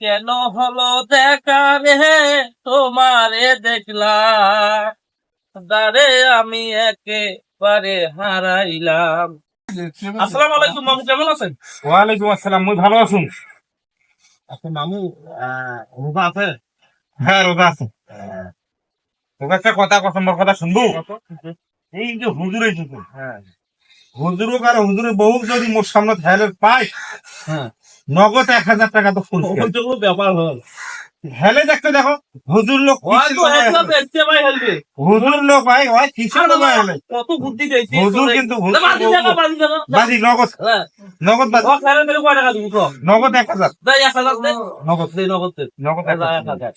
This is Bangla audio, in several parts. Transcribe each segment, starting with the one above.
কেন হলো দেখা রে? তোমারে দেখলাম। দারে আমি একেবারে হারাইলাম। আসসালামু আলাইকুম মামু কেমন আছেন? ওয়ালাইকুম আসসালাম মুই ভালো আছুন আচ্ছা মামু রোজা আছে? হ্যাঁ রোজা আছে। একটা কথা কথা মোর কথা শুনব? এই যে হুজুর এসেছে হ্যাঁ। হুজুর আর হুজুরের বউ যদি মোর সামনে হেলে পাই হ্যাঁ। নগদ এক হাজার টাকা তো ফুল ব্যাপার হল। হেলে দেখতে দেখো হুজুর লোক হুজুর লোক ভাই হয় হেলে? কত বুদ্ধি হুজুর কিন্তু বাজি নগদ। হ্যাঁ। নগদ বাজি। নগদ এক হাজার। হাজার নগদ। নগদ নগদ এক হাজার। হাজার।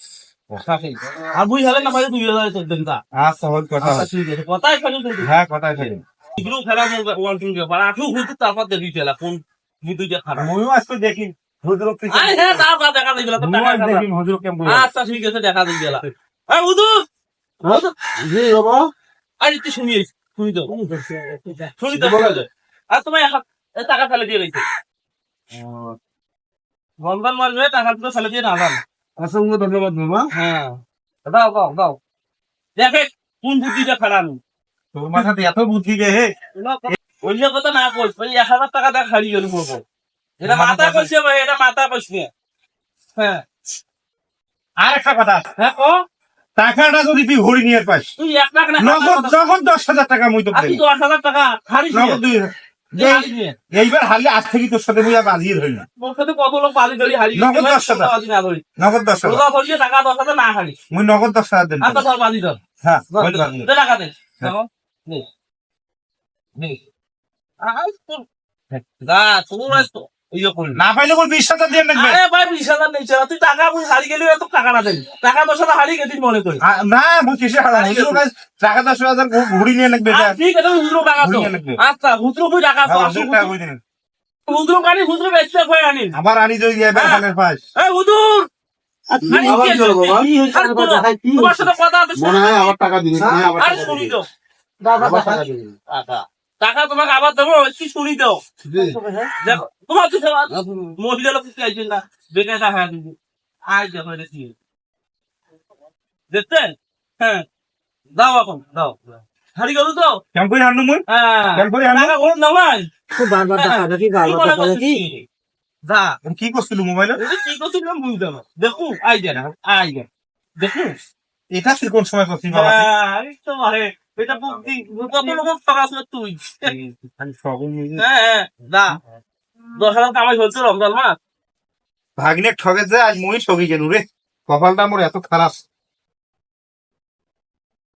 আর বুঝ হলে না ভাই দুই হাজার তোর দেন তা। আচ্ছা হল কথা আচ্ছা হয়। কথাই খালি হ্যাঁ কথাই এগুলো খেলা ওয়ান টু ব্যাপার। আঠু হুতু তারপর দেখি খেলা কোন খারাপ আজকে দেখি। আরে হ্যাঁ দেখা দিবি তো টাকা খারাপ। দেখি হুজুর কেমন আচ্ছা ঠিক আছে দেখা দিবি গেলা এই হুতু জি বাবা। আরে তুই শুনি শুনি তো। শুনি তো আর তোমার এক হাত- এই টাকা ফেলে দিয়ে টাকা ফেলে না যান অসংখ্য ধন্যবাদ বাবা। হ্যাঁ। দাও দাও দাও। দেখে কোন বুদ্ধিটা খারাপ। তোর মাথাতে এত বুদ্ধি গে হে। অন্য কথা না কইস ওই এক হাজার টাকা দেখ হারিয়ে মোর এটা মাথা কইছে ভাই এটা মাথা কইছে। হ্যাঁ। আর একটা কথা হ্যাঁ ও টাকাটা যদি তুই হরি নিয়ে পাস তুই এক লাখ না নগদ নগদ দশ হাজার টাকা মুই তো দশ হাজার টাকা হারিয়ে নগদ দুই এই- এইবার হারলে আজ থেকে তোর সাথে মুই আর বাজিয়ে ধরি না। মোর সাথে কত লোক পালি ধরি হারিয়ে নগদ দশ হাজার। নগদ দশ রোজা ধরিয়ে টাকা দশ হাজার না হারি মুই নগদ দশ হাজার দেন ধর বাজি ধর। হ্যাঁ ধর, হয়তো বাজিয়ে। দে টাকা দে। হ্যাঁ। দেখো নে নে না পাইলে মোর বিশ হাজার দিয়ে নেবে? আরে ভাই বিশ হাজার তুই টাকা মুই হারি গেলি এত টাকা না টাকা দশ হাজার হারিয়ে গেছিস মনে করি। না টাকা দশ হাজার ঘুরি নিয়ে নেবে আচ্ছা, ঠিক আছে হুজুর টাকা তো। আচ্ছা হুজুর টাকা তো? হুজুর। হুজুর কানি হুজুর বেচতে কই আনি আবার আনি হ্যাঁ। এই হুজুর! মনে হয় আবার টাকা দিবি হ্যাঁ আবার টাকা দিবি। তো। আবার টাকা তোমাকে আবার দেবো? কি শুনি তো। দেখো তোমার কি সেবা মহিলা লোক কি আইছেন না বেকার টাকা আই দেখো এটা কি? দেখছেন? হ্যাঁ। দাও এখন দাও। হারি গেল তো? কেমন করে হারনু মুই? হ্যাঁ। কেমন করে হারনু টাকা কোন দাও নাই বারবার টাকা দেখি বারবার মনে দেখি যা। কি করছিল মোবাইলে? এটা কি। দেখো আইডিয়া দেখো এটা তুই কোন সময় করছিস বাবা? হ্যাঁ, তো আরে, এটা বুদ্ধি কত লোক টাকা আছে তুই। হ্যাঁ হ্যাঁ দা দশ হাজার কামাই হচ্ছে রমজান মাস। ভাগ্নে ঠকে যায় আজ মই ঠকি কেন রে কপালটা মোর এত খারাপ।